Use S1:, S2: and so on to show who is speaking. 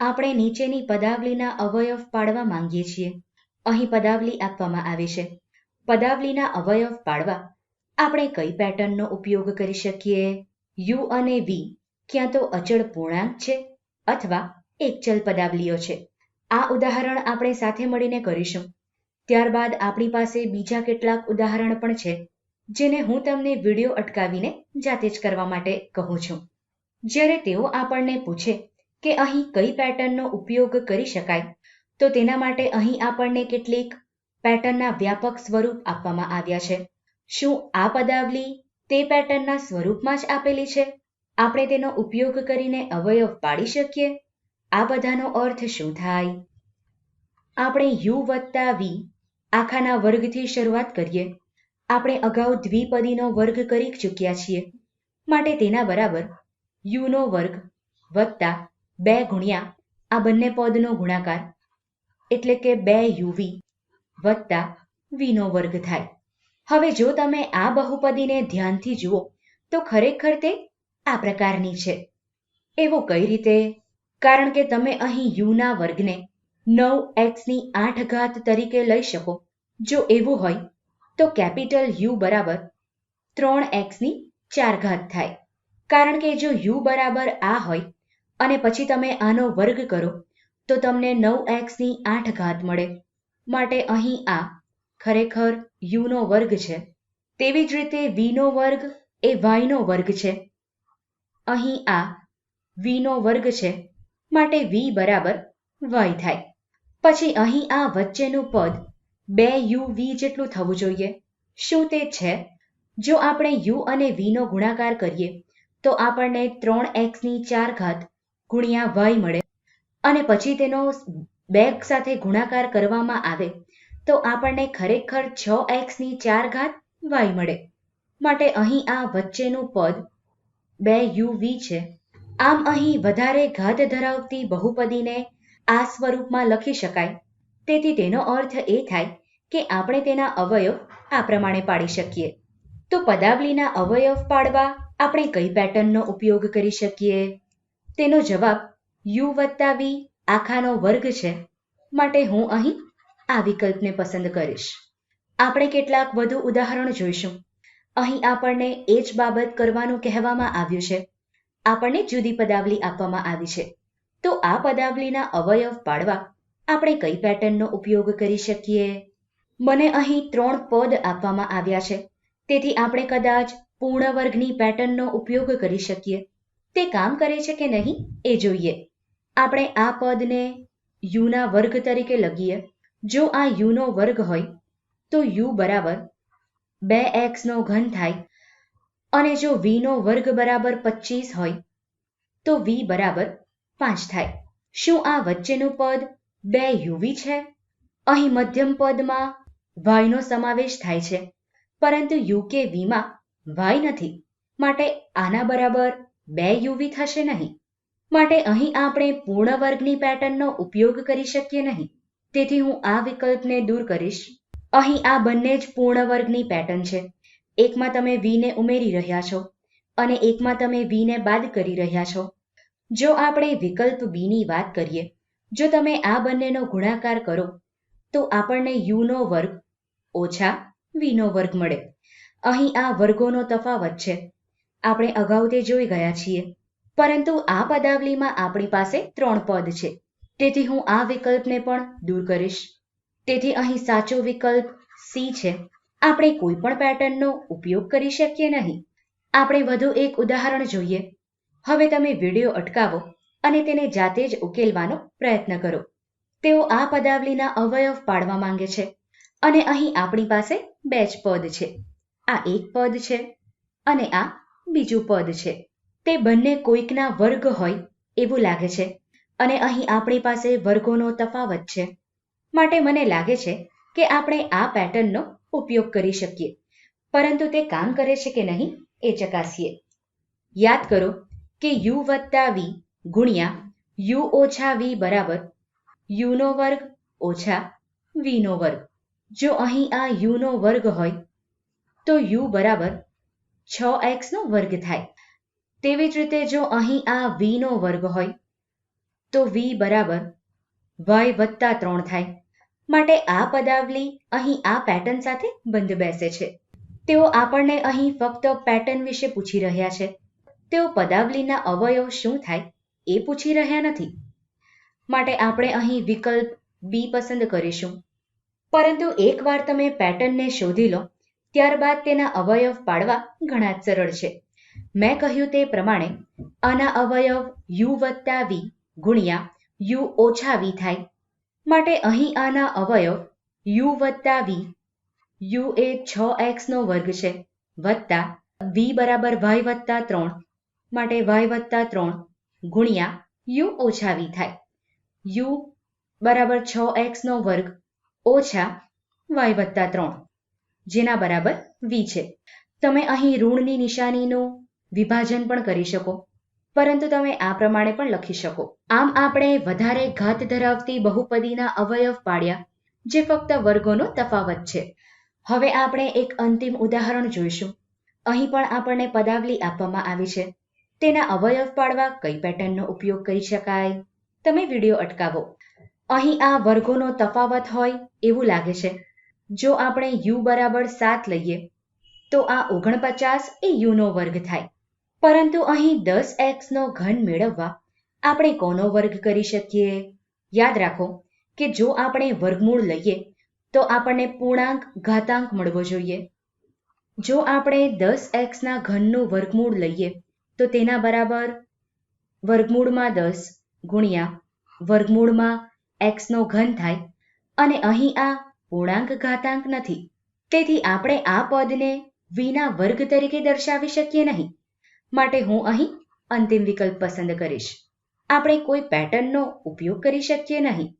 S1: આપણે નીચેની પદાવલીના અવયવ પાડવા માંગીએ છીએ. અહીં પદાવલી આપવામાં આવી છે. પદાવલીના અવયવ પાડવા. આપણે કઈ પેટર્નનો ઉપયોગ કરી શકીએ? યુ અને વી. ક્યાં તો અચળ પૂર્ણાંક છે અથવા એકચલ પદાવલીઓ છે. આ ઉદાહરણ આપણે સાથે મળીને કરીશું. ત્યારબાદ આપણી પાસે બીજા કેટલાક ઉદાહરણ પણ છે, જેને હું તમને વીડિયો અટકાવીને જાતે જ કરવા માટે કહું છું. જ્યારે તેઓ આપણને પૂછે કે અહીં કઈ પેટર્નનો ઉપયોગ કરી શકાય? તો તેના માટે અહીં આપણને કેટલીક પેટર્નના વ્યાપક સ્વરૂપ આપવામાં આવ્યા છે. શું આ પદાવલી તે પેટર્નના સ્વરૂપમાં જ આપેલી છે? આપણે તેનો ઉપયોગ કરીને અવયવ પાડી શકીએ? આ બધાનો અર્થ શું થાય? આપણે યુ વત્તા વી આખાના વર્ગથી શરૂઆત કરીએ. આપણે અગાઉ દ્વિપદીનો વર્ગ કરી ચૂક્યા છીએ. માટે તેના બરાબર યુનો વર્ગ વત્તા બે ગુણ્યા આ બંને પદનો ગુણાકાર એટલે કે બે યુવી વત્તા વીનો વર્ગ થાય. હવે જો તમે આ બહુપદીને ધ્યાનથી જુઓ, તો ખરેખર તે આ પ્રકારની છે. એવો કઈ રીતે? કારણ કે તમે અહીં યુના વર્ગને નવ એક્સની આઠ ઘાત તરીકે લઈ શકો. જો એવું હોય, તો કેપિટલ યુ બરાબર ત્રણ એક્સની ચાર ઘાત થાય. કારણ કે જો યુ બરાબર આ હોય અને પછી તમે આનો વર્ગ કરો, તો તમને નવ એક્સની આઠ ઘાત મળે. માટે અહીં આ ખરેખર યુનો વર્ગ છે. તેવી જ રીતે વીનો વર્ગ એ વાયનો વર્ગ છે. અહીં આ વીનો વર્ગ છે. માટે વી બરાબર વાય થાય. પછી અહીં આ વચ્ચેનું પદ બે યુ વી જેટલું થવું જોઈએ. શું તે છે? જો આપણે યુ અને વીનો ગુણાકાર કરીએ, તો આપણને ત્રણ એક્સની ચાર ઘાત ગુણ્યા વાય મળે અને પછી તેનો બે સાથે ગુણાકાર કરવામાં આવે, તો આપણને ખરેખર છ એક્સની ચાર ઘાત વાય મળે. માટે અહીં આ વચ્ચેનું પદ બે યુ વી છે. આમ અહીં વધારે ઘાત ધરાવતી બહુપદીને આ સ્વરૂપમાં લખી શકાય. તેથી તેનો અર્થ એ થાય કે આપણે તેના અવયવ આ પ્રમાણે પાડી શકીએ. તો પદાવલીના અવયવ પાડવા આપણે કઈ પેટર્નનો ઉપયોગ કરી શકીએ? તેનો જવાબ યુ વત્તા વી આખાનો વર્ગ છે. માટે હું અહીં આ વિકલ્પને પસંદ કરીશ. આપણે કેટલાક વધુ ઉદાહરણ જોઈશું. અહીં આપણને એ જ બાબત કરવાનું કહેવામાં આવ્યું છે. આપણને જુદી પદાવલી આપવામાં આવી છે. તો આ પદાવલીના અવયવ પાડવા આપણે કઈ પેટર્નનો ઉપયોગ કરી શકીએ? મને અહીં ત્રણ પદ આપવામાં આવ્યા છે. તેથી આપણે કદાચ પૂર્ણ વર્ગની પેટર્નનો ઉપયોગ કરી શકીએ. તે કામ કરે છે કે નહીં એ જોઈએ. આપણે આ પદને યુના વર્ગ તરીકે લખીએ. જો આ યુનો વર્ગ હોય, તો યુ બરાબર બે એક્સનો ઘન થાય અને જો વીનો વર્ગ બરાબર પચીસ હોય, તો વી બરાબર પાંચ થાય. શું આ વચ્ચેનું પદ બે યુવી છે? અહીં મધ્યમ પદમાં વાયનો સમાવેશ થાય છે, પરંતુ યુ કે વીમાં વાય નથી. માટે આના બરાબર બે યુવી થશે નહીં. માટે અહીં આપણે પૂર્ણ વર્ગની પેટર્નનો ઉપયોગ કરી શકીએ નહીં. તેથી હું આ વિકલ્પને દૂર કરીશ. અહીં આ બંને જ પૂર્ણ વર્ગની પેટર્ન છે. એકમાં તમે વીને ઉમેરી રહ્યા છો અને એકમાં તમે વીને બાદ કરી રહ્યા છો. જો આપણે વિકલ્પ બીની વાત કરીએ, જો તમે આ બંનેનો ગુણાકાર કરો, તો આપણને યુનો વર્ગ ઓછા વીનો વર્ગ મળે. અહીં આ વર્ગોનો તફાવત છે. આપણે અગાઉ તે જોઈ ગયા છીએ. પરંતુ આ પદાવલીમાં આપણી પાસે ત્રણ પદ છે. તેથી હું આ વિકલ્પને પણ દૂર કરીશ. તેથી અહીં સાચો વિકલ્પ સી છે. આપણે કોઈ પણ પેટર્નનો ઉપયોગ કરી શકીએ નહીં. આપણે વધુ એક ઉદાહરણ જોઈએ. હવે તમે વીડિયો અટકાવો અને તેને જાતે જ ઉકેલવાનો પ્રયત્ન કરો. તેઓ આ પદાવલીના અવયવ પાડવા માંગે છે. અને અહીં આપણી પાસે બે જ પદ છે. આ એક પદ છે અને આ બીજું પદ છે. તે બંને કોઈકના વર્ગ હોય એવું લાગે છે. અને અહીં આપણી પાસે વર્ગોનો તફાવત છે. માટે મને લાગે છે કે આપણે આ પેટર્નનો ઉપયોગ કરી શકીએ. પરંતુ તે કામ કરે છે કે નહીં એ ચકાસીએ. યાદ કરો કે યુ વત્તા વી ગુણ્યા યુ ઓછા વી બરાબર યુનો વર્ગ ઓછા વીનો વર્ગ. જો અહીં આ યુનો વર્ગ હોય તો યુ બરાબર છ એક્સનો વર્ગ થાય. તેવી જ રીતે જો અહીં આ વીનો વર્ગ હોય, તો વી બરાબર વાય વત્તા ત્રણ થાય. માટે આ પદાવલી અહીં આ પેટર્ન સાથે બંધ બેસે છે. તેઓ આપણને અહીં ફક્ત પેટર્ન વિશે પૂછી રહ્યા છે. તેઓ પદાવલીના અવયવ શું થાય એ પૂછી રહ્યા નથી. માટે આપણે અહીં વિકલ્પ બી પસંદ કરીશું. પરંતુ એકવાર તમે પેટર્નને શોધી લો ત્યારબાદ તેના અવયવ પાડવા ઘણા જ સરળ છે. મેં કહ્યું તે પ્રમાણે, આના અવયવ યુ વત્તા વી ગુણ્યા યુ ઓછા વી થાય. માટે અહીં આના અવયવ યુ વત્તા વી, યુ એ છ એક્સનો વર્ગ છે, વત્તા વી બરાબર વાય વત્તા ત્રણ, માટે વાય વત્તા ત્રણ ગુણ્યા યુ ઓછા વી થાય. યુ બરાબર છ એક્સનો વર્ગ ઓછા વાય વત્તા ત્રણ. જેના બરાબર વી છે. તમે અહીં ઋણની નિશાનીનું વિભાજન પણ કરી શકો, પરંતુ તમે આ પ્રમાણે પણ લખી શકો. આમ આપણે વધારે ઘાત ધરાવતી બહુપદીના અવયવ પાડ્યા, જે ફક્ત વર્ગોનો તફાવત છે. હવે આપણે એક અંતિમ ઉદાહરણ જોઈશું. અહીં પણ આપણને પદાવલી આપવામાં આવી છે. તેના અવયવ પાડવા કઈ પેટર્નનો ઉપયોગ કરી શકાય? તમે વીડિયો અટકાવો. અહીં આ વર્ગોનો તફાવત હોય એવું લાગે છે. જો આપણે યુ બરાબર સાત લઈએ, તો આ ઓગણપચાસ એ યુનો વર્ગ થાય. પરંતુ અહીં દસ એક્સનો ઘન મેળવવા આપણે કોનો વર્ગ કરી શકીએ? યાદ રાખો કે જો આપણે વર્ગમૂળ લઈએ, તો આપણને પૂર્ણાંક ઘાતાંક મળવો જોઈએ. જો આપણે દસ એક્સના ઘનનું વર્ગમૂળ લઈએ, તો તેના બરાબર વર્ગમૂળમાં દસ ગુણ્યા વર્ગમૂળમાં એક્સનો ઘન થાય. અને અહીં આ પૂર્ણાંક ઘાતાંક નથી. તેથી આપણે આ પદને વીના વર્ગ તરીકે દર્શાવી શકીએ નહીં. માટે હું અહીં અંતિમ વિકલ્પ પસંદ કરીશ. આપણે કોઈ પેટર્નનો ઉપયોગ કરી શકીએ નહીં.